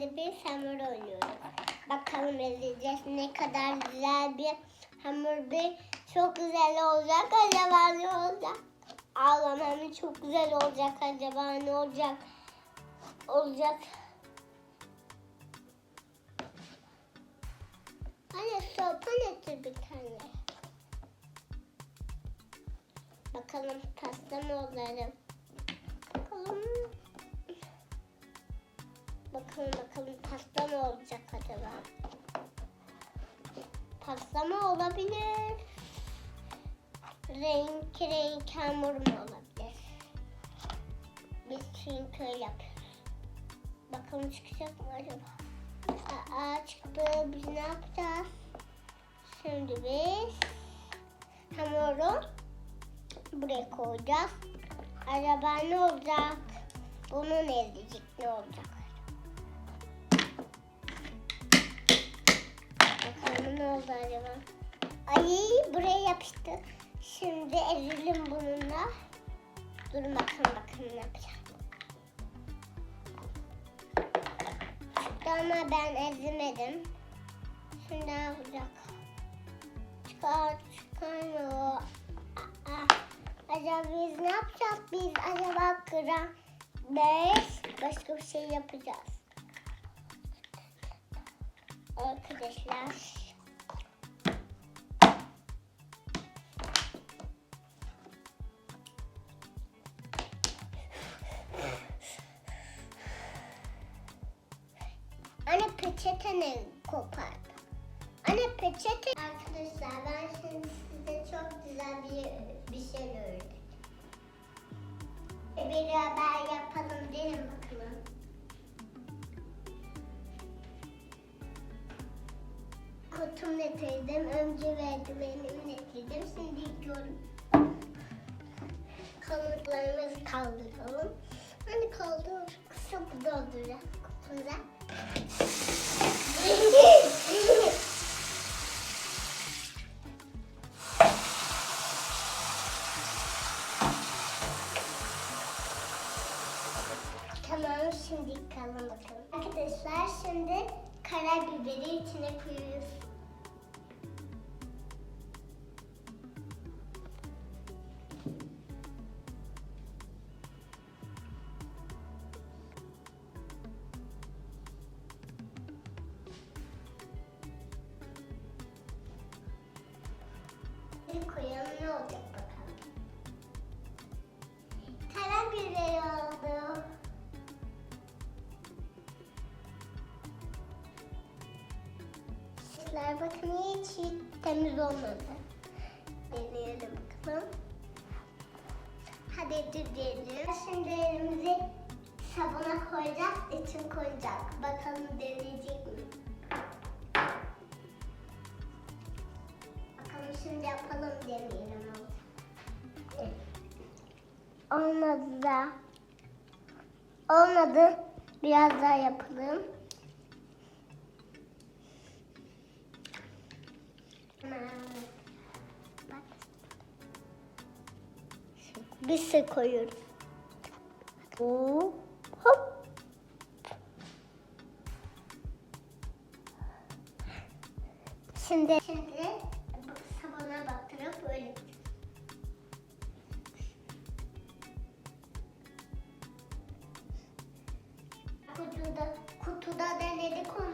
Şimdi biz hamur oynuyoruz. Bakalım ezeceğiz ne kadar güzel bir hamur bir çok güzel olacak. Acaba ne olacak? Ağlamam çok güzel olacak. Acaba ne olacak? Olacak. Anne sopa getir bir tane. Bakalım pasta mı olalım? Bakalım. Bakalım bakalım pasta mı olacak acaba? Pasta mı olabilir? Renk renk hamur mu olabilir? Biz çünkü öyle yapıyoruz. Bakalım çıkacak mı acaba? Aa çıktı. Biz ne yapacağız? Şimdi biz hamuru buraya koyacağız. Acaba ne olacak? Bunu ne edecek? Ne olacak? Oldu acaba? Ay buraya yapıştı. Şimdi ezelim bununla. Durun bakalım bakalım ne yapacağım. Ama ben ezmedim. Şimdi ne yapacak? Çıkar. Aa, acaba biz ne yapacağız? Biz acaba gram beş başka bir şey yapacağız. Arkadaşlar. Anne peçete ne kopardı? Anne peçete... Arkadaşlar ben şimdi size çok güzel bir, bir şey öğreteceğim. Beraber yapalım derim bakalım. Kutum getirdim. Önce verdim elimi getirdim. Şimdi yıkıyorum. Kalınlıklarımızı kaldıralım. Hani kaldır. Kısa bu dolduracağız kutumuza. Yıkalım bakalım. Arkadaşlar şimdi karabiberi içine koyuyoruz. Koyalım ne olacak Sizler bakın hiç, hiç temiz olmadı. Deneyelim bakalım. Hadi deneyelim. Şimdi elimizi sabuna koyacağız, için koyacak. Bakalım deneyecek mi? Bakalım şimdi yapalım deneyelim. Olmadı da. Olmadı. Biraz daha yapalım. Bir şey koyuyoruz. Hop. Hop. Şimdi, şimdi sabuna batırıp öyle Kutuda, kutuda denedik olmadık.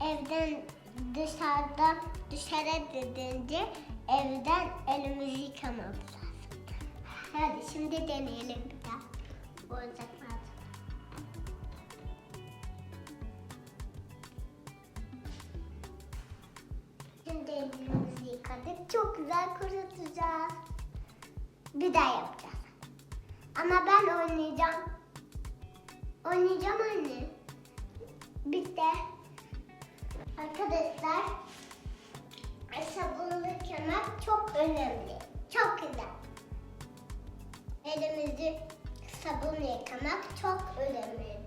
Evden dışarıda dışarı dedince evden elimizi yıkamamız lazım. Hadi şimdi deneyelim bir daha. Olacak mı? Şimdi elimizi yıkadık. Çok güzel kurutacağız. Bir daha yapacağız. Ama ben oynayacağım. oynayacağım anne. Önemli. Çok güzel. Elimizi sabunla yıkamak çok önemli.